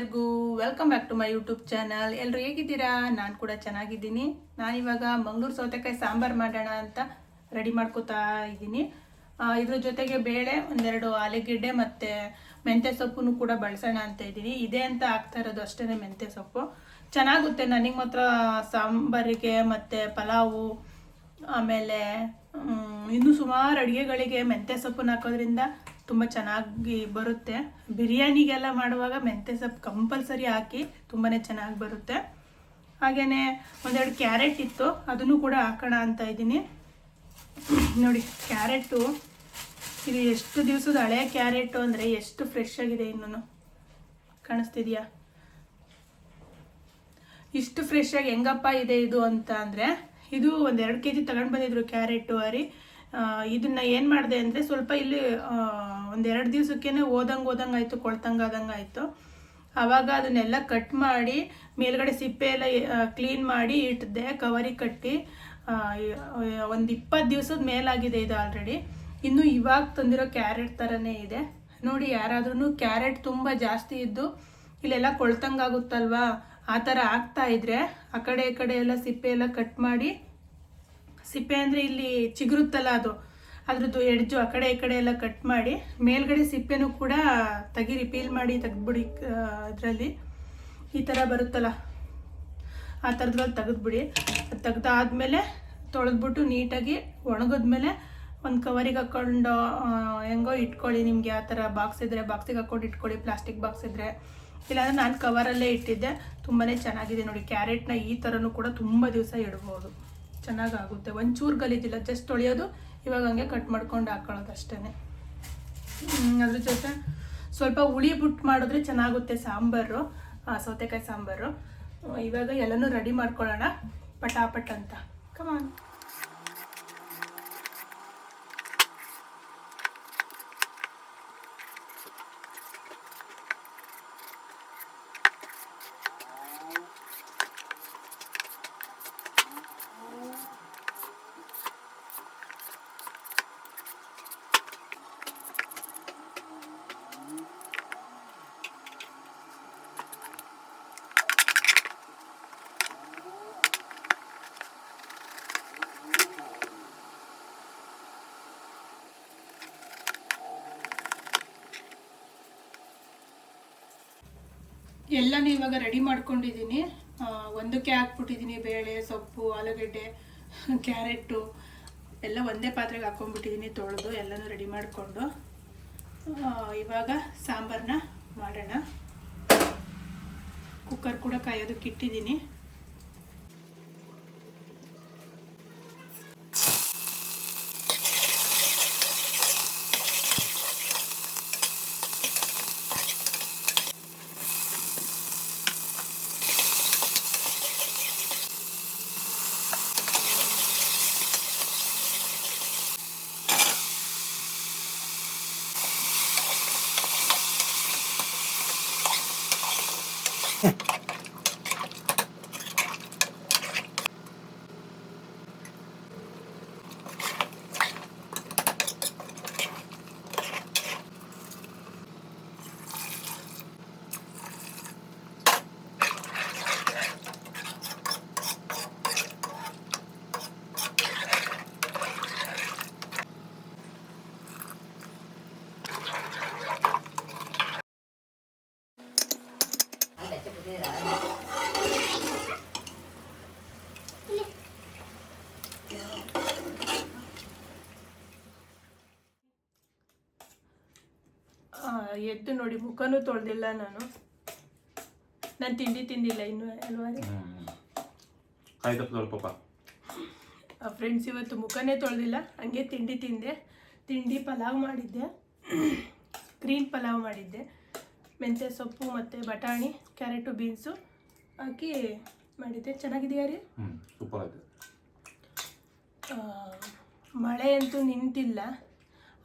ಎಲ್ಲರಿಗೂ welcome back to my YouTube channel ಎಲ್ಲರೂ ಹೇಗಿದ್ದೀರಾ? ನಾನು ಕೂಡ ಚೆನ್ನಾಗಿದ್ದೀನಿ. ನಾನಿವಾಗ ಮಂಗ್ಳೂರು ಸೌತೆಕಾಯಿ ಸಾಂಬಾರು ಮಾಡೋಣ ಅಂತ ರೆಡಿ ಮಾಡ್ಕೋತಾ ಇದ್ದೀನಿ. ಇದ್ರ ಜೊತೆಗೆ ಬೇಳೆ, ಒಂದೆರಡು ಆಲೂಗೆಡ್ಡೆ ಮತ್ತು ಮೆಂತ್ಯೆ ಸೊಪ್ಪನ್ನು ಕೂಡ ಬಳಸೋಣ ಅಂತ ಇದ್ದೀನಿ. ಇದೆ ಅಂತ ಹಾಕ್ತಾ ಇರೋದು ಅಷ್ಟೇ ಮೆಂತ್ಯ ಸೊಪ್ಪು. ಚೆನ್ನಾಗುತ್ತೆ ನನಗೆ ಮಾತ್ರ ಸಾಂಬಾರಿಗೆ ಮತ್ತು ಪಲಾವು, ಆಮೇಲೆ ಇನ್ನೂ ಸುಮಾರು ಅಡುಗೆಗಳಿಗೆ ಮೆಂತ್ಯ ಸೊಪ್ಪನ್ನು ಹಾಕೋದ್ರಿಂದ ತುಂಬ ಚೆನ್ನಾಗಿ ಬರುತ್ತೆ. ಬಿರಿಯಾನಿಗೆಲ್ಲ ಮಾಡುವಾಗ ಮೆಂತ್ಯ ಸೊಪ್ಪು ಕಂಪಲ್ಸರಿ ಹಾಕಿ ತುಂಬಾ ಚೆನ್ನಾಗಿ ಬರುತ್ತೆ. ಹಾಗೆಯೇ ಒಂದೆರಡು ಕ್ಯಾರೆಟ್ ಇತ್ತು, ಅದನ್ನು ಕೂಡ ಹಾಕೋಣ ಅಂತ ಇದ್ದೀನಿ. ನೋಡಿ, ಕ್ಯಾರೆಟು, ಇದು ಎಷ್ಟು ದಿವಸದ ಹಳೆ ಕ್ಯಾರೆಟು ಅಂದರೆ ಎಷ್ಟು ಫ್ರೆಶ್ ಆಗಿದೆ ಇನ್ನೂ ಕಾಣಿಸ್ತಿದ್ಯಾ? ಇಷ್ಟು ಫ್ರೆಶ್ ಆಗಿ ಹೆಂಗಪ್ಪ ಇದೆ ಇದು ಅಂತ ಅಂದರೆ, ಇದು ಒಂದು ಎರಡು ಕೆ ಜಿ ತಗೊಂಡು ಬಂದಿದ್ರು ಕ್ಯಾರೆಟು ಅರಿ ಇದನ್ನು ಇದನ್ನ ಏನು ಮಾಡಿದೆ ಅಂದರೆ ಸ್ವಲ್ಪ ಇಲ್ಲಿ ಒಂದು ಎರಡು ದಿವಸಕ್ಕೇನೆ ಓದಂಗೆ ಓದಂಗೆ ಆಯಿತು, ಕೊಳ್ತಂಗೆ ಆದಂಗೆ ಆಯಿತು. ಆವಾಗ ಅದನ್ನೆಲ್ಲ ಕಟ್ ಮಾಡಿ, ಮೇಲ್ಗಡೆ ಸಿಪ್ಪೆ ಎಲ್ಲ ಕ್ಲೀನ್ ಮಾಡಿ ಇಟ್ಟಿದ್ದೆ ಕವರಿ ಕಟ್ಟಿ ಒಂದು ಇಪ್ಪತ್ತು ದಿವಸದ ಮೇಲಾಗಿದೆ ಇದು ಆಲ್ರೆಡಿ ಇನ್ನು ಇವಾಗ ತಂದಿರೋ ಕ್ಯಾರೆಟ್ ಥರನೇ ಇದೆ. ನೋಡಿ ಯಾರಾದ್ರೂ ಕ್ಯಾರೆಟ್ ತುಂಬ ಜಾಸ್ತಿ ಇದ್ದು, ಇಲ್ಲೆಲ್ಲ ಕೊಳ್ತಂಗಾಗುತ್ತಲ್ವಾ ಆ ಥರ ಆಗ್ತಾ ಇದ್ರೆ ಆ ಕಡೆ ಈ ಕಡೆ ಎಲ್ಲ ಸಿಪ್ಪೆ ಎಲ್ಲ ಕಟ್ ಮಾಡಿ, ಸಿಪ್ಪೆ ಅಂದರೆ ಇಲ್ಲಿ ಚಿಗುರುತ್ತಲ್ಲ ಅದು. ಅದ್ರದ್ದು ಎಡ್ಜು ಆ ಕಡೆ ಈ ಕಡೆ ಎಲ್ಲ ಕಟ್ ಮಾಡಿ, ಮೇಲ್ಗಡೆ ಸಿಪ್ಪೆನೂ ಕೂಡ ತೆಗೀರಿ ಪೀಲ್ ಮಾಡಿ ತೆಗೆದ್ಬಿಡಿ ಅದರಲ್ಲಿ. ಈ ಥರ ಬರುತ್ತಲ್ಲ, ಆ ಥರದ್ರಲ್ಲಿ ತೆಗೆದ್ಬಿಡಿ. ಅದು ತೆಗ್ದಾದ್ಮೇಲೆ ತೊಳೆದ್ಬಿಟ್ಟು ನೀಟಾಗಿ ಒಣಗಿದ್ಮೇಲೆ ಒಂದು ಕವರಿಗೆ ಹಾಕ್ಕೊಂಡು ಹೆಂಗೋ ಇಟ್ಕೊಳ್ಳಿ ನಿಮಗೆ ಆ ಥರ ಬಾಕ್ಸ್ ಇದ್ದರೆ ಬಾಕ್ಸಿಗೆ ಹಾಕ್ಕೊಂಡು ಇಟ್ಕೊಳ್ಳಿ ಪ್ಲಾಸ್ಟಿಕ್ ಬಾಕ್ಸ್ ಇದ್ದರೆ ಇಲ್ಲಾಂದರೆ ನಾನು ಕವರಲ್ಲೇ ಇಟ್ಟಿದ್ದೆ. ತುಂಬಾ ಚೆನ್ನಾಗಿದೆ ನೋಡಿ ಕ್ಯಾರೆಟ್ನ ಈ ಥರನೂ ಕೂಡ ತುಂಬ ದಿವಸ ಇಡ್ಬೋದು. ಚೆನ್ನಾಗಾಗುತ್ತೆ. ಒಂಚೂರು ಗಲೀಜಿಲ್ಲ, ಜಸ್ಟ್ ತೊಳೆಯೋದು ಇವಾಗ ಹಂಗೆ ಕಟ್ ಮಾಡ್ಕೊಂಡು ಹಾಕೊಳ್ಳೋದು ಅಷ್ಟೇನೆ. ಅದ್ರ ಜೊತೆ ಸ್ವಲ್ಪ ಹುಳಿ ಬಿಟ್ಟು ಮಾಡಿದ್ರೆ ಚೆನ್ನಾಗುತ್ತೆ ಸಾಂಬಾರು ಸೌತೆಕಾಯಿ ಸಾಂಬಾರು. ಇವಾಗ ಎಲ್ಲನೂ ರೆಡಿ ಮಾಡ್ಕೊಳ್ಳೋಣ. ಪಟಾಪಟ್ ಅಂತ. ಕಮಾನ್ ಎಲ್ಲನೂ ಇವಾಗ ರೆಡಿ ಮಾಡ್ಕೊಂಡಿದ್ದೀನಿ ಒಂದಕ್ಕೆ ಹಾಕ್ಬಿಟ್ಟಿದ್ದೀನಿ ಬೇಳೆ, ಸೊಪ್ಪು, ಆಲೂಗಡ್ಡೆ ಕ್ಯಾರೆಟು ಎಲ್ಲ ಒಂದೇ ಪಾತ್ರೆಗೆ ಹಾಕ್ಕೊಂಡ್ಬಿಟ್ಟಿದ್ದೀನಿ ತೊಳೆದು ಎಲ್ಲನೂ ರೆಡಿ ಮಾಡಿಕೊಂಡು. ಇವಾಗ ಸಾಂಬಾರನ್ನ ಮಾಡೋಣ. ಕುಕ್ಕರ್ ಕೂಡ ಕಾಯೋದಕ್ಕೆ ಇಟ್ಟಿದ್ದೀನಿ ಆ, ಎದ್ದು ನೋಡಿ ಮುಖನೂ ತೊಳೆದಿಲ್ಲ ನಾನು. ನಾನು ತಿಂಡಿ ತಿಂದಿಲ್ಲ ಇನ್ನು ಅಲ್ವಾ ರೀ ಫ್ರೆಂಡ್ಸ್ ಇವತ್ತು ಮುಖನೇ ತೊಳೆದಿಲ್ಲ ಹಂಗೆ ತಿಂಡಿ ತಿಂದೆ. ತಿಂಡಿ ಪಲಾವ್ ಮಾಡಿದ್ದೆ. ಗ್ರೀನ್ ಪಲಾವ್ ಮಾಡಿದ್ದೆ. ಮೆಂತ್ಯ ಸೊಪ್ಪು ಮತ್ತು ಬಟಾಣಿ ಕ್ಯಾರೆಟು ಬೀನ್ಸು ಹಾಕಿ ಮಾಡಿದ್ದೆ. ಚೆನ್ನಾಗಿದೆಯಾ ರೀ? ಸೂಪರ್ ಮಳೆ ಅಂತೂ ನಿಂತಿಲ್ಲ.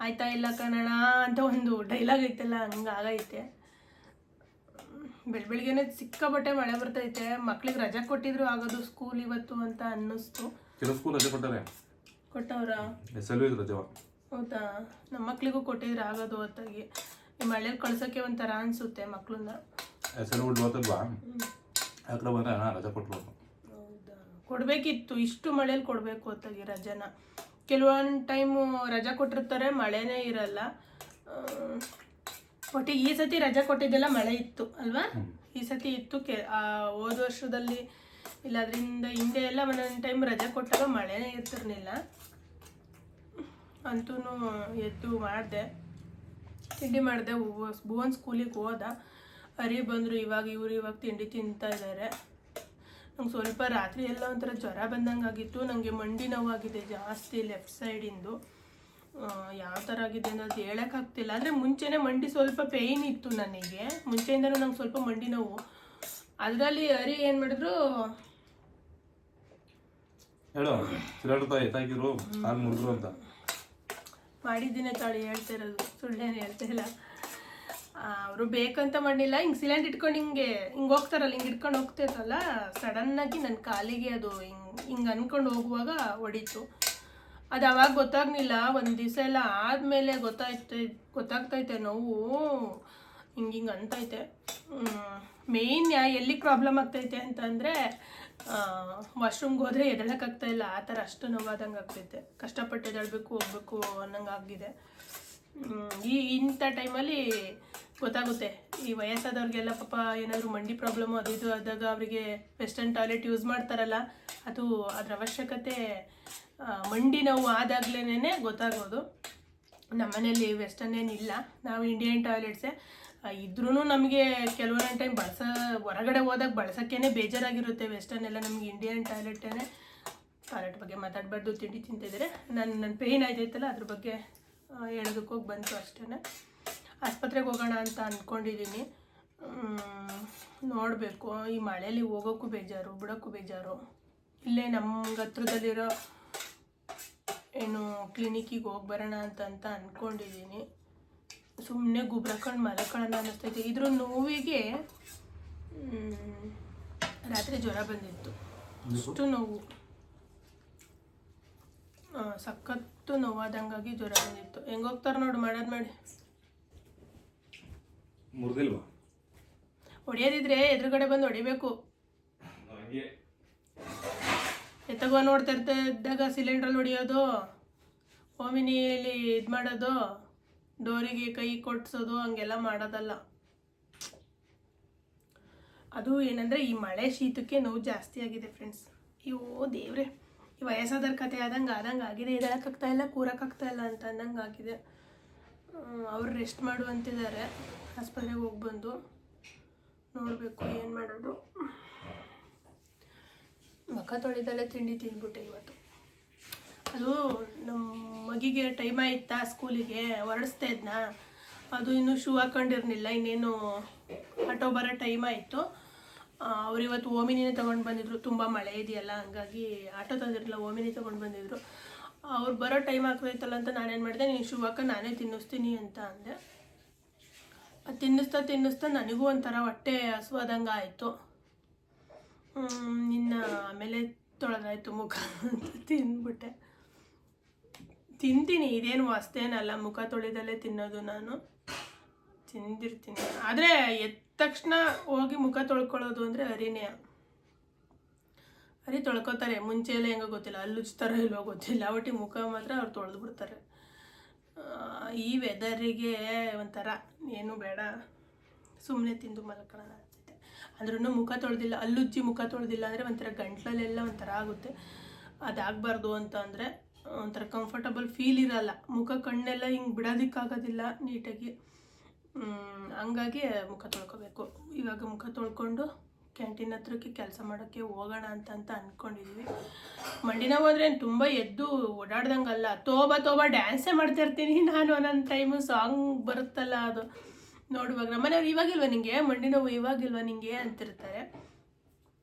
ಆಯ್ತಾ ಇಲ್ಲ ಕನ್ನಡ ಅಂತ ಒಂದು ಡೈಲಾಗ್ ಐತಲ್ಲ ಆಗೈತೆ. ಬೆಳ ಬೆಳಿಗ್ಗೆನೆ ಸಿಕ್ಕಾಪಟ್ಟೆ ಮಳೆ ಬರ್ತೈತೆ. ಮಕ್ಳಿಗೆ ರಜಾ ಕೊಟ್ಟಿದ್ರು ಆಗೋದು ಸ್ಕೂಲ್ ಇವತ್ತು ಅಂತ ಅನ್ನಿಸ್ತು. ಕೆಲವು ಸ್ಕೂಲ್ ರಜೆ ಕೊಟ್ಟಾರೆ ಕೊಟ್ಟವ್ರ? ಎಸ್ ಎಲ್ ವಿ ಹೌದಾ? ನಮ್ಮ ಮಕ್ಳಿಗೂ ಕೊಟ್ಟಿದ್ರು ಆಗೋದು ಹೊತ್ತಾಗಿ. ಈ ಮಳೇಲಿ ಕಳ್ಸೋಕ್ಕೆ ಒಂಥರ ಅನಿಸುತ್ತೆ ಮಕ್ಕಳನ್ನ ಎಸ್ ಎಲ್ ಬಂದರೆ ರಜೆ ಹೌದಾ? ಕೊಡಬೇಕಿತ್ತು ಇಷ್ಟು ಮಳೇಲಿ ಕೊಡಬೇಕು ಹೊತ್ತಾಗಿ ರಜನ. ಕೆಲವೊಂದು ಟೈಮು ರಜಾ ಕೊಟ್ಟಿರ್ತಾರೆ ಮಳೆನೇ ಇರಲ್ಲ. ಒಟ್ಟು ಒಟ್ಟಿಗೆ ಈ ಸತಿ ರಜಾ ಕೊಟ್ಟಿದ್ದೆಲ್ಲ ಮಳೆ ಇತ್ತು ಅಲ್ವಾ? ಈ ಸತಿ ಇತ್ತು ಕೆ ಆ, ಹೋದ ವರ್ಷದಲ್ಲಿ ಇಲ್ಲ ಅದರಿಂದ ಹಿಂದೆ ಎಲ್ಲ ಒಂದೊಂದು ಟೈಮ್ ರಜಾ ಕೊಟ್ಟಾಗ ಮಳೆನೇ ಇರ್ತಿರ್ಲಿಲ್ಲ. ಅಂತೂ ಎದ್ದು ಮಾಡಿದೆ. ತಿಂಡಿ ಮಾಡಿದೆ ಭುವನ್ ಸ್ಕೂಲಿಗೆ ಹೋದ. ಅರಿ ಬಂದರು ಇವಾಗ ಇವರು ಇವಾಗ ತಿಂಡಿ ತಿಂತಾ ಇದ್ದಾರೆ ನಂಗೆ ಸ್ವಲ್ಪ ರಾತ್ರಿ ಎಲ್ಲ ಒಂಥರ ಜ್ವರ ಬಂದಂಗೆ ಆಗಿತ್ತು ನನಗೆ ಮಂಡಿ ನೋವಾಗಿದೆ ಜಾಸ್ತಿ ಲೆಫ್ಟ್ ಸೈಡಿಂದು ಯಾವ ಥರ ಆಗಿದೆ ಅನ್ನೋದು ಹೇಳೋಕ್ಕಾಗ್ತಿಲ್ಲ ಅಂದರೆ ಮುಂಚೆನೇ ಮಂಡಿ ಸ್ವಲ್ಪ ಪೇಯ್ನ್ ಇತ್ತು ನನಗೆ. ಮುಂಚೆಯಿಂದನೂ ನಂಗೆ ಸ್ವಲ್ಪ ಮಂಡಿ ನೋವು. ಅದರಲ್ಲಿ ಹರಿ ಏನು ಮಾಡಿದ್ರು? ಹೇಳು. ಮಾಡಿದ್ದೀನಿ ತಾಳಿ ಹೇಳ್ತಾ ಇರೋದು. ಸುಳ್ಳೇನು ಹೇಳ್ತಾ ಇಲ್ಲ. ಅವರು ಬೇಕಂತ ಮಾಡಿಲ್ಲ ಹಿಂಗೆ ಸಿಲಿಂಡ್ ಇಟ್ಕೊಂಡು ಹಿಂಗೆ ಹಿಂಗೆ ಹೋಗ್ತಾರಲ್ಲ, ಹಿಂಗೆ ಇಟ್ಕೊಂಡು ಹೋಗ್ತಿರಲ್ಲ ಸಡನ್ನಾಗಿ ನನ್ನ ಕಾಲಿಗೆ ಅದು ಹಿಂಗೆ ಹಿಂಗೆ ಅಂದ್ಕೊಂಡು ಹೋಗುವಾಗ ಹೊಡಿತು. ಅದು ಅವಾಗ ಗೊತ್ತಾಗ್ಲಿಲ್ಲ. ಒಂದು ದಿವಸ ಎಲ್ಲ ಆದಮೇಲೆ ಗೊತ್ತಾಯ್ತು, ಗೊತ್ತಾಗ್ತೈತೆ ನೋವು. ಹಿಂಗೆ ಹಿಂಗೆ ಅಂತೈತೆ. ಮೇಯ್ನ್ ಎಲ್ಲಿ ಪ್ರಾಬ್ಲಮ್ ಆಗ್ತೈತೆ ಅಂತಂದರೆ ವಾಶ್ರೂಮ್ಗೆ ಹೋದರೆ ಎದಳಕ್ಕಾಗ್ತಾಯಿಲ್ಲ ಆ ಥರ ಅಷ್ಟು ನೋವಾದಂಗೆ ಆಗ್ತೈತೆ. ಕಷ್ಟಪಟ್ಟು ಎದಳಬೇಕು ಹೋಗ್ಬೇಕು ಅನ್ನಂಗೆ ಈ ಇಂಥ ಟೈಮಲ್ಲಿ ಗೊತ್ತಾಗುತ್ತೆ. ಈ ವಯಸ್ಸಾದವ್ರಿಗೆಲ್ಲ ಪಾಪ ಏನಾದರೂ ಮಂಡಿ ಪ್ರಾಬ್ಲಮ್ ಅದು ಇದು ಆದಾಗ ಅವರಿಗೆ ವೆಸ್ಟರ್ನ್ ಟಾಯ್ಲೆಟ್ ಯೂಸ್ ಮಾಡ್ತಾರಲ್ಲ, ಅದು ಅದರ ಅವಶ್ಯಕತೆ ಮಂಡಿ ನೋವು ಆದಾಗ್ಲೇ ಗೊತ್ತಾಗೋದು. ನಮ್ಮನೇಲಿ ವೆಸ್ಟರ್ನ್ ಏನಿಲ್ಲ. ನಾವು ಇಂಡಿಯನ್ ಟಾಯ್ಲೆಟ್ಸೇ ಇದ್ರೂ ನಮಗೆ ಕೆಲವೊಂದು ಟೈಮ್ ಬಳಸ, ಹೊರಗಡೆ ಹೋದಾಗ ಬಳಸೋಕ್ಕೇ ಬೇಜಾರಾಗಿರುತ್ತೆ ವೆಸ್ಟರ್ನ್ ಎಲ್ಲ ನಮಗೆ ಇಂಡಿಯನ್ ಟಾಯ್ಲೆಟೇ ಟಾಯ್ಲೆಟ್ ಬಗ್ಗೆ ಮಾತಾಡಬಾರ್ದು, ತಿಂಡಿ ತಿಂತಿದ್ರೆ. ನನ್ನ ನನ್ನ ಪೇಯ್ನ್ ಆಯ್ತೈತಲ್ಲ ಅದ್ರ ಬಗ್ಗೆ ಆ, ಹೇಳೋದಕ್ಕೆ ಹೋಗಿ ಬಂತು ಅಷ್ಟೇ ಆಸ್ಪತ್ರೆಗೆ ಹೋಗೋಣ ಅಂತ ಅಂದ್ಕೊಂಡಿದ್ದೀನಿ ನೋಡಬೇಕು. ಈ ಮಳೇಲಿ ಹೋಗೋಕ್ಕೂ ಬೇಜಾರು ಬಿಡೋಕ್ಕೂ ಬೇಜಾರು. ಇಲ್ಲೇ ನಮ್ಗೆ ಹತ್ರದಲ್ಲಿರೋ ಏನು ಕ್ಲಿನಿಕ್ಕಿಗೆ ಹೋಗಿ ಬರೋಣ ಅಂತ ಅಂದ್ಕೊಂಡಿದ್ದೀನಿ ಸುಮ್ಮನೆ ಗುಬ್ರಕೊಂಡು ಮಲಕೊಳ್ಳೋಣ ಅನ್ನಿಸ್ತೈತೆ. ಇದ್ರ ನೋವಿಗೆ ರಾತ್ರಿ ಜ್ವರ ಬಂದಿತ್ತು. ಅಷ್ಟು ನೋವು. ಸಖತ್ತು ನೋವಾದಂಗಾಗಿ ಜ್ವರ ಬಂದಿತ್ತು. ಹೆಂಗೆ ಹೋಗ್ತಾರ ನೋಡಿ ಮಾಡೋದು ಮಾಡಿ. ಮುರಿದಿಲ್ವಾ? ಹೊಡಿಯೋದಿದ್ರೆ ಎದುರುಗಡೆ ಬಂದು ಹೊಡಿಬೇಕು. ಎತ್ತಗೋ ನೋಡ್ತಾ ಇರ್ತಾ ಇದ್ದಾಗ ಸಿಲಿಂಡ್ರಲ್ಲಿ ಹೊಡಿಯೋದು ಓಮಿನಿಯಲ್ಲಿ ಇದು ಮಾಡೋದು ಡೋರಿಗೆ ಕೈ ಕೊಡ್ಸೋದು ಹಂಗೆಲ್ಲ ಮಾಡೋದಲ್ಲ. ಅದು ಏನಂದರೆ ಈ ಮಳೆ ಶೀತಕ್ಕೆ ನೋವು ಜಾಸ್ತಿ ಆಗಿದೆ ಫ್ರೆಂಡ್ಸ್ ಅಯ್ಯೋ ದೇವ್ರೆ. ಈ ವಯಸ್ಸಾದರ ಕತೆ ಆದಂಗೆ ಆದಂಗೆ ಆಗಿದೆ. ಇದಕ್ಕಾಗ್ತಾ ಇಲ್ಲ, ಕೂರಕ್ಕಾಗ್ತಾ ಇಲ್ಲ ಅಂತ ಅಂದಂಗೆ ಆಗಿದೆ. ಅವ್ರು ರೆಸ್ಟ್ ಮಾಡು ಅಂತಿದ್ದಾರೆ ಆಸ್ಪತ್ರೆಗೆ ಹೋಗಿ ಬಂದು ನೋಡಬೇಕು ಏನು ಮಾಡೋದು. ಮುಖ ತೊಳೆದಲ್ಲೇ ತಿಂಡಿ ತಿಂದ್ಬಿಟ್ಟೆ ಇವತ್ತು. ಅದು ನಮ್ಮ ಮಗಿಗೆ ಟೈಮ್ ಆಯ್ತಾ ಸ್ಕೂಲಿಗೆ ಹೊರಡಿಸ್ತಾ ಇದ್ನ? ಅದು ಇನ್ನೂ ಶೂ ಹಾಕೊಂಡಿರ್ಲಿಲ್ಲ, ಇನ್ನೇನು ಆಟೋ ಬರೋ ಟೈಮ್ ಆಯಿತು. ಅವ್ರು ಇವತ್ತು ಓಮಿನಿನೇ ತೊಗೊಂಡು ಬಂದಿದ್ರು. ತುಂಬ ಮಳೆ ಇದೆಯಲ್ಲ, ಹಂಗಾಗಿ ಆಟೋ ತಂದಿರಲಿಲ್ಲ, ಓಮಿನಿ ತೊಗೊಂಡು ಬಂದಿದ್ರು. ಅವ್ರು ಬರೋ ಟೈಮ್ ಆಗ್ತಾಯಿತ್ತಲ್ಲ ಅಂತ ನಾನೇನು ಮಾಡಿದೆ, ನೀನು ಶುಭಕ್ಕ ನಾನೇ ತಿನ್ನಿಸ್ತೀನಿ ಅಂತ ಅಂದೆ. ತಿನ್ನಿಸ್ತಾ ತಿನ್ನಿಸ್ತಾ ನನಗೂ ಒಂಥರ ಹೊಟ್ಟೆ ಹಸುವಾದಂಗೆ ಆಯಿತು. ನಿನ್ನ ಆಮೇಲೆ ತೊಳೆದಾಯ್ತು ಮುಖ ಅಂತ ತಿಂದ್ಬಿಟ್ಟೆ. ತಿಂತೀನಿ, ಇದೇನು ವಾಸ್ತೇನಲ್ಲ, ಮುಖ ತೊಳೆದಲ್ಲೇ ತಿನ್ನೋದು ನಾನು. ತಿಂದಿರ್ತೀನಿ. ಆದರೆ ಎದ್ದ ತಕ್ಷಣ ಹೋಗಿ ಮುಖ ತೊಳ್ಕೊಳ್ಳೋದು ಅಂದರೆ ಹರಿನೇ. ಹರಿ ತೊಳ್ಕೊತಾರೆ. ಮುಂಚೆ ಎಲ್ಲ ಹೆಂಗೋ ಗೊತ್ತಿಲ್ಲ. ಅಲ್ಲಿ ಉಜ್ತಾರೋ ಇಲ್ವೋ ಗೊತ್ತಿಲ್ಲ. ಒಟ್ಟಿಗೆ ಮುಖ ಮಾತ್ರ ಅವ್ರು ತೊಳೆದು ಬಿಡ್ತಾರೆ. ಈ ವೆದರಿಗೆ ಒಂಥರ ಏನು ಬೇಡ. ಸುಮ್ಮನೆ ತಿಂದು ಮಲ್ಕೊಳ್ಳೋಣ ಅನ್ಸುತ್ತೆ. ಅಂದ್ರೂ ಮುಖ ತೊಳೆದಿಲ್ಲ. ಅಲ್ಲುಜ್ಜಿ ಮುಖ ತೊಳೆದಿಲ್ಲ ಅಂದರೆ ಒಂಥರ ಗಂಟ್ಲಲ್ಲೆಲ್ಲ ಒಂಥರ ಆಗುತ್ತೆ. ಅದಾಗಬಾರ್ದು ಅಂತ ಅಂದರೆ ಒಂಥರ ಕಂಫರ್ಟಬಲ್ ಫೀಲ್ ಇರಲ್ಲ. ಮುಖ ಕಣ್ಣೆಲ್ಲ ಹಿಂಗೆ ಬಿಡೋದಕ್ಕಾಗೋದಿಲ್ಲ ನೀಟಾಗಿ. ಹಂಗಾಗಿ ಮುಖ ತೊಳ್ಕೊಬೇಕು. ಇವಾಗ ಮುಖ ತೊಳ್ಕೊಂಡು ಕ್ಯಾಂಟೀನ್ ಹತ್ರಕ್ಕೆ ಕೆಲಸ ಮಾಡೋಕ್ಕೆ ಹೋಗೋಣ ಅಂತ ಅಂತ ಅಂದ್ಕೊಂಡಿದ್ವಿ ಮಂಡಿ ನೋವು ಅಂದರೆ ತುಂಬ ಎದ್ದು ಓಡಾಡ್ದಂಗಲ್ಲ ತೋಬ ತೋಬ ಡ್ಯಾನ್ಸೇ ಮಾಡ್ತಾ ಇರ್ತೀನಿ ನಾನು ಒಂದೊಂದು ಟೈಮು ಸಾಂಗ್ ಬರುತ್ತಲ್ಲ ಅದು. ನೋಡುವಾಗ ನಮ್ಮನೆಯವ್ರು ಇವಾಗಿಲ್ವ ನಿಂಗೆ? ಮಂಡಿ ನೋವು ಇವಾಗಿಲ್ವ ನಿಂಗೆ ಅಂತಿರ್ತಾರೆ.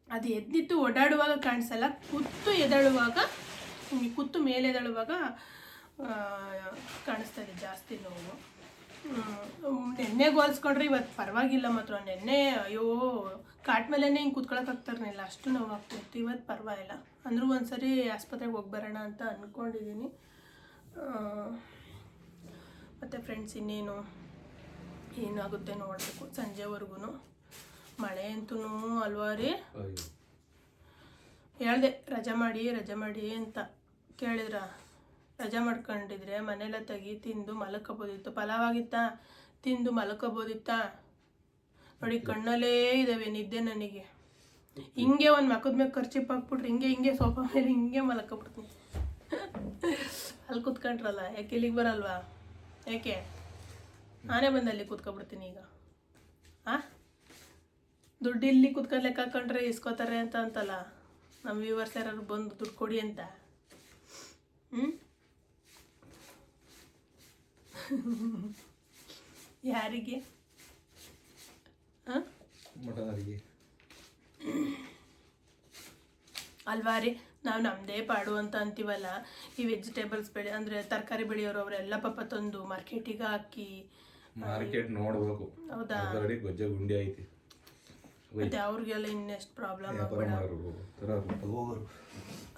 ಅದು ಎದ್ದಿತ್ತು ಓಡಾಡುವಾಗ ಕಾಣಿಸಲ್ಲ ಕುತ್ತು ಎದಳುವಾಗ ನಿಮಗೆ ಕೂತು ಮೇಲೆ ಎದಳುವಾಗ ಆ, ಕಾಣಿಸ್ತಾ ಇದೆ ಜಾಸ್ತಿ ನೋವು. ನೆನ್ನೆಗೆ ಹೋಲಿಸ್ಕೊಂಡ್ರೆ ಇವತ್ತು ಪರವಾಗಿಲ್ಲ ಮಾತ್ರ. ನೆನ್ನೆ ಅಯ್ಯೋ ಕಾಟ್ ಮೇಲೇ ಹಿಂಗೆ ಕೂತ್ಕೊಳಕ್ಕಾಗ್ತಾರನಿಲ್ಲ ಅಷ್ಟು ನೋವು ಆಗ್ತಿತ್ತು ಇವತ್ತು ಪರವಾಗಿಲ್ಲ. ಅಂದರೂ ಒಂದ್ಸರಿ ಆಸ್ಪತ್ರೆಗೆ ಹೋಗಿ ಬರೋಣ ಅಂತ ಅಂದ್ಕೊಂಡಿದ್ದೀನಿ ಮತ್ತು ಫ್ರೆಂಡ್ಸ್ ಇನ್ನೇನು? ಏನಾಗುತ್ತೆ ನೋಡಬೇಕು. ಸಂಜೆವರೆಗೂ ಮಳೆ ಅಂತೂ ಅಲ್ವಾ ರೀ? ಹೇಳ್ದೆ ರಜೆ ಮಾಡಿ ರಜೆ ಮಾಡಿ ಅಂತ ಕೇಳಿದ್ರ? ರಜೆ ಮಾಡ್ಕೊಂಡಿದ್ರೆ ಮನೆಯಲ್ಲ ತೆಗಿ ತಿಂದು ಮಲ್ಕೋಬೋದಿತ್ತು ಪಲಾವ್ ಆಗಿತ್ತ ತಿಂದು ಮಲ್ಕೋಬೋದಿತ್ತ ನೋಡಿ ಕಣ್ಣಲ್ಲೇ ಇದಾವೆ ನಿದ್ದೆ ನನಗೆ. ಹಿಂಗೆ ಒಂದು ಮಕ್ಕದ ಮೇಲೆ ಖರ್ಚಿಪ್ ಹಾಕ್ಬಿಟ್ರೆ ಹಿಂಗೆ ಹಿಂಗೆ ಸೋಫಾ ಮೇಲೆ ಹಿಂಗೆ ಮಲ್ಕೊಬಿಡ್ತೀನಿ ಅಲ್ಲಿ ಕೂತ್ಕೊಂಡ್ರಲ್ಲ ಯಾಕೆ ಇಲ್ಲಿಗೆ ಬರಲ್ವಾ? ಯಾಕೆ? ನಾನೇ ಬಂದು ಅಲ್ಲಿ ಕೂತ್ಕೊಬಿಡ್ತೀನಿ ಈಗ. ಆ? ದುಡ್ಡು ಇಲ್ಲಿ ಕುತ್ಕೊಂಡು ಲೆಕ್ಕ ಹಾಕೊಂಡ್ರೆ ಇಸ್ಕೋತಾರೆ ಅಂತ ಅಂತಲ್ಲ. ನಮ್ಮ ವ್ಯೂವರ್ಸ್ ಯಾರು ಬಂದು ದುಡ್ಡು ಕೊಡಿ ಅಂತ. ಹ್ಞೂ ಯಾರಿಗೆ? ಅಲ್ವಾ ರೀ ನಾವು ನಮ್ಮದೇ ಪಾಡು ಅಂತ ಅಂತೀವಲ್ಲ ಈ ವೆಜಿಟೇಬಲ್ಸ್ ಬೆಳೆ ಅಂದರೆ ತರಕಾರಿ ಬೆಳೆಯೋರು ಅವರೆಲ್ಲ ಪಾಪ ತಂದು ಮಾರ್ಕೆಟಿಗೆ ಹಾಕಿ ಮಾರ್ಕೆಟ್ ನೋಡಬೇಕು. ಹೌದಾ? ಗೊಜ್ಜೆ ಗುಂಡಿ ಐತಿ. ಮತ್ತೆ ಅವ್ರಿಗೆಲ್ಲ ಇನ್ನೆಷ್ಟು ಪ್ರಾಬ್ಲಮ್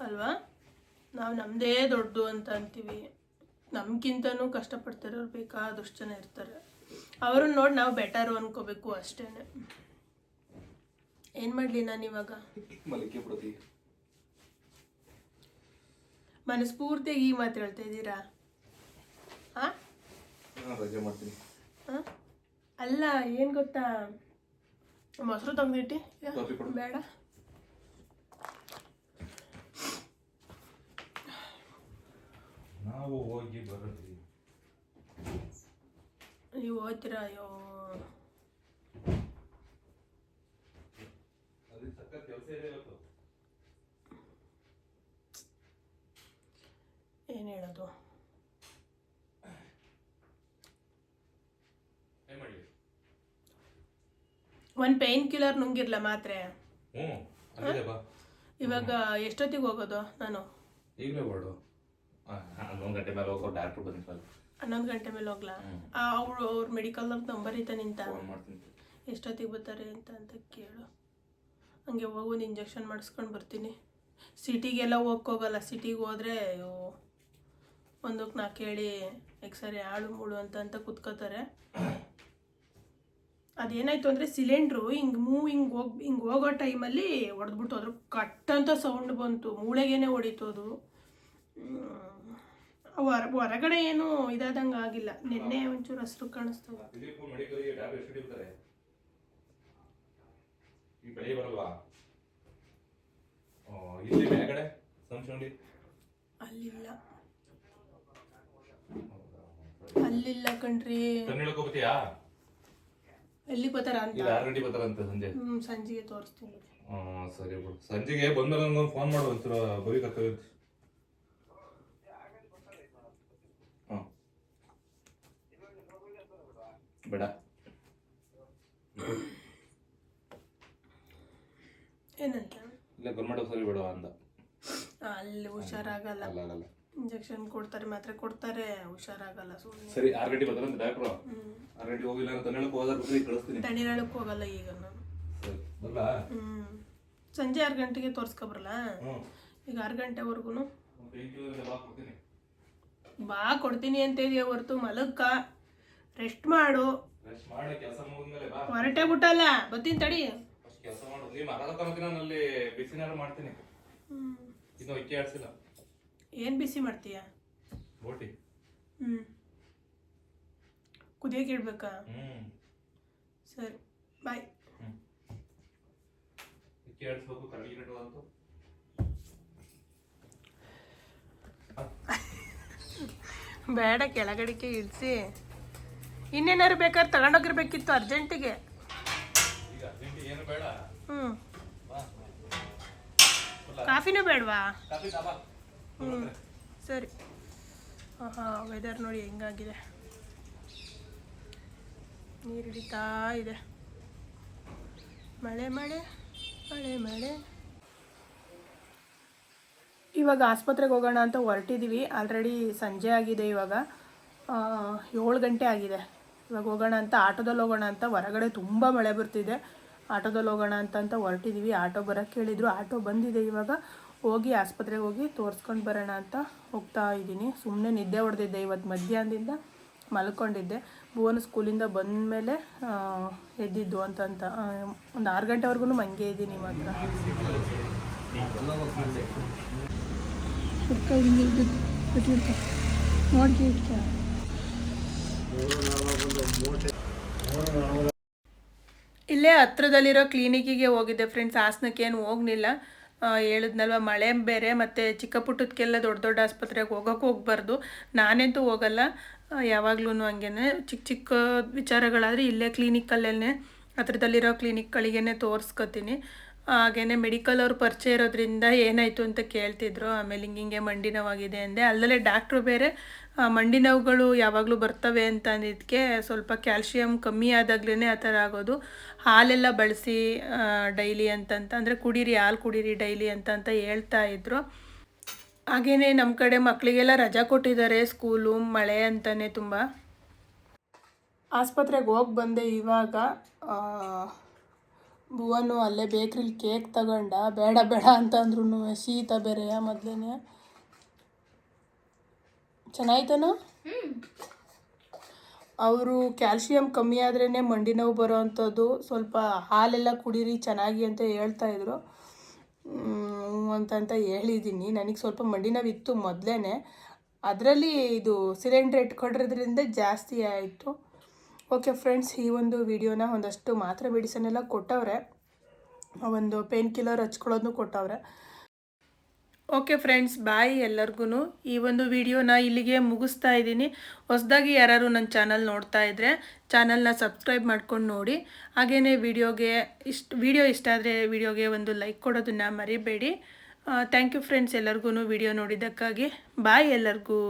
ಅಲ್ವಾ? ನಾವು ನಮ್ಮದೇ ದೊಡ್ಡದು ಅಂತ ಅಂತೀವಿ. ನಮ್ಗಿಂತನೂ ಕಷ್ಟಪಡ್ತಿರೋರು ಬೇಕಾದಷ್ಟು ಜನ ಇರ್ತಾರೆ. ಅವ್ರನ್ನ ನೋಡಿ ನಾವು ಬೆಟರ್ ಅನ್ಕೋಬೇಕು ಅಷ್ಟೇನೆ. ಏನು ಮಾಡಲಿ ನಾನು ಇವಾಗ? ಮನಸ್ಫೂರ್ತಿಯಾಗಿ ಈ ಮಾತು ಹೇಳ್ತಾ ಇದ್ದೀರಾ? ಅಲ್ಲ ಏನು ಗೊತ್ತಾ? ಮೊಸರು ತಂಬಿಟ್ಟಿ. ಬೇಡ. ನಾವು ಹೋಗಿ ಬರತ್ತೀವಿ ನೀವು ಹೋಗ್ತೀರಾ ಅಯ್ಯೋ. ಏನು ಹೇಳೋದು? ಒಂದು ಪೇಯ್ನ್ ಕಿಲ್ಲರ್ ನುಂಗಿರ್ಲ ಮಾತ್ರೆ? ಇವಾಗ ಎಷ್ಟೊತ್ತಿಗೆ ಹೋಗೋದು ನಾನು? ಈಗಲೇ ಹೊರಡು. ಹನ್ನೊಂದು ಗಂಟೆ ಮೇಲೆ ಹೋಗೋ ಡಾಕ್ಟ್ರು ಹನ್ನೊಂದು ಗಂಟೆ ಮೇಲೆ ಹೋಗ್ಲಾ? ಅವ್ರು ಅವ್ರ ಮೆಡಿಕಲ್ದಾಗ ನಂಬರ್ ಐತೆ ನಿಂತ? ಫೋನ್ ಮಾಡ್ತೀನಿ. ಎಷ್ಟೊತ್ತಿಗೆ ಬರ್ತಾರೆ ಅಂತ ಅಂತ ಕೇಳು. ಹಂಗೆ ಹೋಗಿ ಒಂದು ಇಂಜೆಕ್ಷನ್ ಮಾಡಿಸ್ಕೊಂಡು ಬರ್ತೀನಿ. ಸಿಟಿಗೆಲ್ಲ ಹೋಗೋಲ್ಲ. ಸಿಟಿಗೆ ಹೋದರೆ ಒಂದಕ್ಕೆ ನಾ ಕೇಳಿ ಎಕ್ಸರೆ ಆಳು ಮೂಳು ಅಂತ ಅಂತ ಕುತ್ಕೋತಾರೆ. ಅದೇನಾಯ್ತು ಅಂದರೆ ಸಿಲಿಂಡ್ರು ಹಿಂಗೆ ಮೂವ್ ಹಿಂಗೆ ಹೋಗಿ ಹಿಂಗೆ ಹೋಗೋ ಟೈಮಲ್ಲಿ ಹೊಡೆದ್ಬಿಟ್ಟು ಅದ್ರ ಕಟ್ ಅಂತ ಸೌಂಡ್ ಬಂತು. ಮೂಳೆಗೇನೆ ಹೊಡಿತು ಅದು. ಹೊರ ಹೊರಗಡೆ ಏನು ಇದಾದಂಗೆ ಆಗಿಲ್ಲ. ನಿನ್ನೆ ಒಂಚೂರು ಹಸಿರು ಹಿಡಿತಾರೆ ಈ ಬೆಳಿಗ್ಗೆ ಬರಲ್ವಾ? ಇಲ್ಲಿ ಮೇಲ್ಗಡೆ ಸಂಶೋಂಡಿ ಅಲ್ಲಿಲ್ಲ. ಅಲ್ಲಿಲ್ಲ ಕಣ್ರಿ. ಕಣ್ಣು ಹಿಡ್ಕೋಬತ್ತೀಯಾ ಎಲ್ಲಿ ಬರ್ತಾರ ಅಂತ? ಇಲ್ಲಿ ಆರು ಗಂಟೆಗೆ ಬರ್ತಾರಂತೆ ಸಂಜೆ. ಸಂಜೆಗೆ ತೋರಿಸ್ತೀನಿ. ಹಾ ಸರಿ ಬಿಡು. ಸಂಜೆಗೆ ಬಂದ್ರೆ ನನಗೊಂದು ಫೋನ್ ಮಾಡು ಒಂಚೂರು ಬರೀ ಕರ್ತವ್ಯ ಹಾಂ ಬೇಡ. ಏನಂತ? ಇಲ್ಲ ಗೌರ್ಮೆಂಟ್ ಹಾಸ್ಪಿಟಲ್ ಬಿಡುವ ಅಂದ. ಅಲ್ಲಿ ಹುಷಾರಾಗಲ್ಲ. ಅಲ್ಲ ಅಲ್ಲ ಅಲ್ಲ. ಇಂಜೆಕ್ಷನ್ ಕೊಡ್ತಾರೆ ಮಾತ್ರ ಕೊಡ್ತಾರೆ ಹುಷಾರಾಗಲ್ಲ ಸುಮ್ಮನೆ ಸರಿ ಆರು ಗಂಟೆ ಬರ್ತಾರಂತೆ ಡಾಕ್ಟ್ರು ಆರು ಗಂಟೆ ಹೋಗಿಲ್ಲ ಅಂತ ಹೇಳಕ್ ಹೋದಾಗ ಬರೀ ಕಳಿಸ್ತೀನಿ. ತಣಿರಾಳಕ್ಕೆ ಹೋಗಲ್ಲ ಈಗ ನಾನು. ಸರಿ ಬರಲಾ? ಹ್ಮ್. ಸಂಜೆ ಆರು ಗಂಟೆಗೆ ತೋರಿಸ್ಕೊಬರಲ್ಲ ಹ್ಞೂ ಈಗ ಆರು ಗಂಟೆವರೆಗೂ ಬಾ ಕೊಡ್ತೀನಿ. ಅಂತ ಇದೆಯಾ ಹೊರ್ತು ಮಲಕ್ಕ ರೆಸ್ಟ್ ಮಾಡು. ರೆಸ್ಟ್ ಮಾಡಿ ಕೆಲಸ ಮುಗಿದ್ಮೇಲೆ ಬಾ. ಹೊರಟೆ ಬಿಟ್ಟಲ್ಲ ಬತ್ತೀನಿ ತಡಿ. ಕೆಲಸ ಮಾಡು. ನೀವು ಮಾತಾಡ್ತಾ ನಾನು ಅಲ್ಲಿ ಬಿಸಿನಾರು ಮಾಡ್ತೀನಿ. ಇನ್ನು ಅಕ್ಕಿ ಆಡ್ಸಿಲ್ಲ. ಏನು ಬಿಸಿ ಮಾಡ್ತೀಯ? ಬೋಟಿ. ಹ್ಞೂ ಕುದಿಯೋಕೆ ಇಡ್ಬೇಕಾ? ಹ್ಞೂ ಸರಿ ಬಾಯ್. ಅಕ್ಕಿ ಆಡಿಸ್ಬೇಕು ಕರ್ಗಿ ಅಂತ ಬೇಡ ಕೆಳಗಡಿಕೆ ಇಳಿಸಿ. ಇನ್ನೇನಾದ್ರು ಬೇಕಾದ್ರೆ ತಗೊಂಡೋಗಿರ್ಬೇಕಿತ್ತು ಅರ್ಜೆಂಟಿಗೆ. ಹ್ಞೂ ಕಾಫಿನೂ ಬೇಡವಾ? ಹ್ಞೂ ಸರಿ. ಹಾಂ ಹಾಂ ವೆದರ್ ನೋಡಿ ಹೆಂಗಾಗಿದೆ. ನೀರು ಹಿಡಿತಾ ಇದೆ. ಮಳೆ ಮಳೆ ಮಳೆ ಮಳೆ. ಇವಾಗ ಆಸ್ಪತ್ರೆಗೆ ಹೋಗೋಣ ಅಂತ ಹೊರಟಿದ್ದೀವಿ ಆಲ್ರೆಡಿ ಸಂಜೆ ಆಗಿದೆ ಇವಾಗ. ಏಳು ಗಂಟೆ ಆಗಿದೆ. ಇವಾಗ ಹೋಗೋಣ ಅಂತ, ಆಟೋದಲ್ಲಿ ಹೋಗೋಣ ಅಂತ ಹೊರಗಡೆ ತುಂಬ ಮಳೆ ಬರ್ತಿದೆ. ಆಟೋದಲ್ಲಿ ಹೋಗೋಣ ಅಂತ ಅಂತ ಹೊರಟಿದ್ದೀವಿ ಆಟೋ ಬರೋಕ್ಕೆ ಹೇಳಿದರು ಆಟೋ ಬಂದಿದೆ ಇವಾಗ. ಹೋಗಿ ಆಸ್ಪತ್ರೆಗೆ ಹೋಗಿ ತೋರಿಸ್ಕೊಂಡು ಬರೋಣ ಅಂತ ಹೋಗ್ತಾ ಇದ್ದೀನಿ. ಸುಮ್ಮನೆ ನಿದ್ದೆ ಹೊಡೆದಿದ್ದೆ ಇವತ್ತು ಮಧ್ಯಾಹ್ನದಿಂದ ಮಲ್ಕೊಂಡಿದ್ದೆ. ಭುವನ ಸ್ಕೂಲಿಂದ ಬಂದಮೇಲೆ ಎದ್ದಿದ್ದು ಅಂತಂತ ಒಂದು ಆರು ಗಂಟೆವರೆಗೂ ಮಂಗೆ ಇದ್ದೀನಿ ಮಾತ್ರ. ನೋಡಿ ಇಲ್ಲೇ ಹತ್ರದಲ್ಲಿರೋ ಕ್ಲಿನಿಕ್ಕಿಗೆ ಹೋಗಿದ್ದೆ ಫ್ರೆಂಡ್ಸ್, ಹಾಸನಕ್ಕೆ ಏನು ಹೋಗ್ಲಿಲ್ಲ ಹೇಳಿದ್ನಲ್ವ, ಮಳೆ ಬೇರೆ ಮತ್ತು ಚಿಕ್ಕ ಪುಟ್ಟದಕ್ಕೆಲ್ಲ ದೊಡ್ಡ ದೊಡ್ಡ ಆಸ್ಪತ್ರೆಗೆ ಹೋಗೋಕೆ ಹೋಗ್ಬಾರ್ದು. ನಾನಂತೂ ಹೋಗಲ್ಲ. ಯಾವಾಗ್ಲೂ ಹಂಗೇನೆ. ಚಿಕ್ಕ ಚಿಕ್ಕ ವಿಚಾರಗಳಾದರೆ ಇಲ್ಲೇ ಕ್ಲಿನಿಕ್ಕಲ್ಲೇ ಹತ್ರದಲ್ಲಿರೋ ಕ್ಲಿನಿಕ್ಗಳಿಗೇ ತೋರಿಸ್ಕೊತೀನಿ. ಹಾಗೇನೆ ಮೆಡಿಕಲ್ ಅವ್ರು ಪರಿಚಯ ಇರೋದ್ರಿಂದ ಏನಾಯಿತು ಅಂತ ಕೇಳ್ತಿದ್ರು. ಆಮೇಲೆ ಹಿಂಗೆ ಮಂಡಿ ನೋವಾಗಿದೆ ಅಂದೆ. ಅಲ್ಲದೆ ಡಾಕ್ಟ್ರು ಬೇರೆ ಮಂಡಿ ನೋವುಗಳು ಯಾವಾಗಲೂ ಬರ್ತವೆ ಅಂತ ಅಂದಿದ್ದಕ್ಕೆ ಸ್ವಲ್ಪ ಕ್ಯಾಲ್ಶಿಯಂ ಕಮ್ಮಿ ಆದಾಗ್ಲೇ ಆ ಥರ ಆಗೋದು. ಹಾಲೆಲ್ಲ ಬಳಸಿ ಡೈಲಿ ಅಂತಂತ, ಅಂದರೆ ಕುಡೀರಿ, ಹಾಲು ಕುಡೀರಿ ಡೈಲಿ ಅಂತಂತ ಹೇಳ್ತಾ ಇದ್ರು. ಹಾಗೆಯೇ ನಮ್ಮ ಕಡೆ ಮಕ್ಕಳಿಗೆಲ್ಲ ರಜಾ ಕೊಟ್ಟಿದ್ದಾರೆ ಸ್ಕೂಲು, ಮಳೆ ಅಂತಲೇ ತುಂಬ. ಆಸ್ಪತ್ರೆಗೆ ಹೋಗಿ ಬಂದೆ ಇವಾಗ. ಭುವನು ಅಲ್ಲೇ ಬೇಕ್ರಿಲಿ ಕೇಕ್ ತಗೊಂಡ, ಬೇಡ ಬೇಡ ಅಂತಂದ್ರೂ ಶೀತ ಬೇರೆಯ ಮೊದಲೇ ಚೆನ್ನಾಯ್ತೇನೋ? ಅವರು ಕ್ಯಾಲ್ಶಿಯಂ ಕಮ್ಮಿ ಆದ್ರೇ ಮಂಡಿ ನೋವು ಬರೋ ಅಂಥದ್ದು ಸ್ವಲ್ಪ ಹಾಲೆಲ್ಲ ಕುಡೀರಿ ಚೆನ್ನಾಗಿ ಅಂತ ಹೇಳ್ತಾ ಇದ್ರು. ಅಂತಂತ ಹೇಳಿದ್ದೀನಿ ನನಗೆ ಸ್ವಲ್ಪ ಮಂಡಿ ನೋವು ಇತ್ತು ಮೊದಲೇ ಅದರಲ್ಲಿ ಇದು ಸಿಲಿಂಡ್ರ್ ಇಟ್ಕೊಂಡಿರೋದ್ರಿಂದ ಜಾಸ್ತಿ ಆಯಿತು. ಓಕೆ ಫ್ರೆಂಡ್ಸ್ ಈ ಒಂದು ವಿಡಿಯೋನ ಒಂದಷ್ಟು ಮಾತ್ರೆ ಮೆಡಿಸನ್ ಎಲ್ಲ ಕೊಟ್ಟವ್ರೆ. ಒಂದು ಪೇನ್ ಕಿಲ್ಲರ್ ಹಚ್ಕೊಳ್ಳೋದನ್ನು ಕೊಟ್ಟವ್ರೆ. ಓಕೆ ಫ್ರೆಂಡ್ಸ್ ಬಾಯ್ ಎಲ್ಲರಿಗೂ ಈ ಒಂದು ವಿಡಿಯೋನ ಇಲ್ಲಿಗೆ ಮುಗಿಸ್ತಾ ಇದ್ದೀನಿ. ಹೊಸದಾಗಿ ಯಾರು ನನ್ನ ಚಾನಲ್ ನೋಡ್ತಾ ಇದ್ದರೆ ಚಾನಲ್ನ ಸಬ್ಸ್ಕ್ರೈಬ್ ಮಾಡ್ಕೊಂಡು ನೋಡಿ. ಹಾಗೇ ವಿಡಿಯೋಗೆ ಇಷ್ಟ, ವಿಡಿಯೋ ಇಷ್ಟ ಆದರೆ ವಿಡಿಯೋಗೆ ಒಂದು ಲೈಕ್ ಕೊಡೋದನ್ನು ಮರಿಬೇಡಿ. ಥ್ಯಾಂಕ್ ಯು ಫ್ರೆಂಡ್ಸ್ ಎಲ್ಲರಿಗೂ ವಿಡಿಯೋ ನೋಡಿದ್ದಕ್ಕಾಗಿ. ಬಾಯ್ ಎಲ್ಲರಿಗೂ.